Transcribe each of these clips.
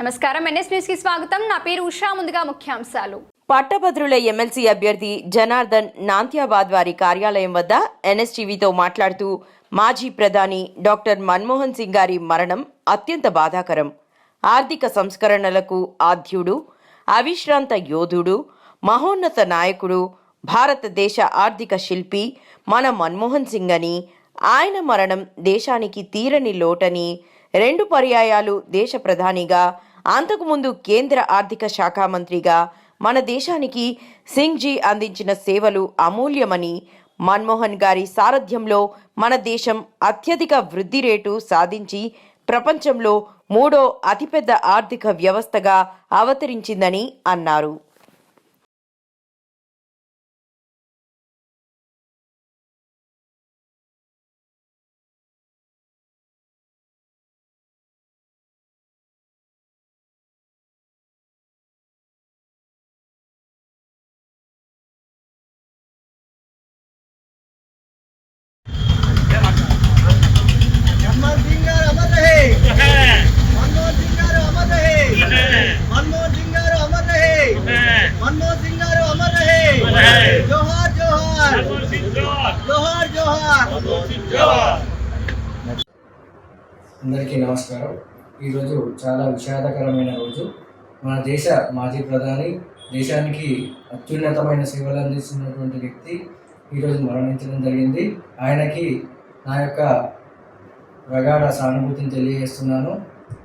నమస్కారం. ఎన్ఎస్ న్యూస్కి స్వాగతం. నా పేరు ఉషా. ముందుగా ముఖ్యాంశాలు. పట్టభద్రుల ఎమ్మెల్సీ అభ్యర్థి జనార్దన్ నాంత్యాబాద్ వారి కార్యాలయం వద్ద ఎన్ఎస్టీవీతో మాట్లాడుతూ మాజీ ప్రధాని డాక్టర్ మన్మోహన్ సింగ్ గారి మరణం అత్యంత బాధాకరం. ఆర్థిక సంస్కరణలకు ఆద్యుడు అవిశ్రాంత యోధుడు మహోన్నత నాయకుడు భారతదేశ ఆర్థిక శిల్పి మన మన్మోహన్ సింగ్ అని ఆయన మరణం దేశానికి తీరని లోటని రెండు పర్యాయాలు దేశ ప్రధానిగా అంతకుముందు కేంద్ర ఆర్థిక శాఖ మంత్రిగా మన దేశానికి సింగ్ జీ అందించిన సేవలు అమూల్యమని మన్మోహన్ గారి సారథ్యంలో మన దేశం అత్యధిక వృద్ధి రేటు సాధించి ప్రపంచంలో మూడో అతిపెద్ద ఆర్థిక వ్యవస్థగా అవతరించిందని అన్నారు. అందరికీ నమస్కారం. ఈరోజు చాలా విషాదకరమైన రోజు. మన దేశ మాజీ ప్రధాని దేశానికి అత్యున్నతమైన సేవలు అందిస్తున్నటువంటి వ్యక్తి ఈరోజు మరణించడం జరిగింది. ఆయనకి నా యొక్క ప్రగాఢ సానుభూతిని తెలియజేస్తున్నాను.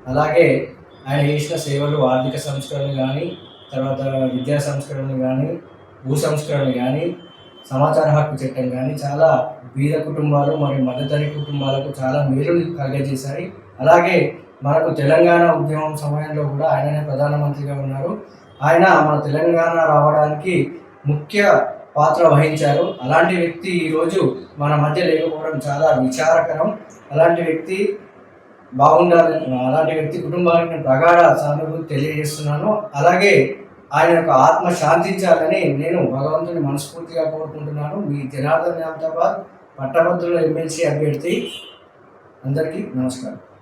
అలాగే ఆయన చేసిన సేవలు ఆర్థిక సంస్కరణలు కానీ తర్వాత విద్యా సంస్కరణలు కానీ భూ సంస్కరణలు కానీ సమాచార హక్కు చట్టం కానీ చాలా బీద కుటుంబాలు మరియు మధ్యతరి కుటుంబాలకు చాలా మేలు కలిగజేశాయి. అలాగే మనకు తెలంగాణ ఉద్యమం సమయంలో కూడా ఆయననే ప్రధానమంత్రిగా ఉన్నారు. ఆయన మన తెలంగాణ రావడానికి ముఖ్య పాత్ర వహించారు. అలాంటి వ్యక్తి ఈరోజు మన మధ్య లేకపోవడం చాలా విచారకరం. అలాంటి వ్యక్తి బాగుండాలని అలాంటి వ్యక్తి కుటుంబానికి నేను ప్రగాఢ సానుభూతి తెలియజేస్తున్నాను. అలాగే ఆయన యొక్క ఆత్మ శాంతించాలని నేను భగవంతుని మనస్ఫూర్తిగా కోరుకుంటున్నాను. మీ జనార్దన్ యాదవ్ పట్టభద్రుల ఎమ్మెల్సీ అభ్యర్థి అందరికీ నమస్కారం.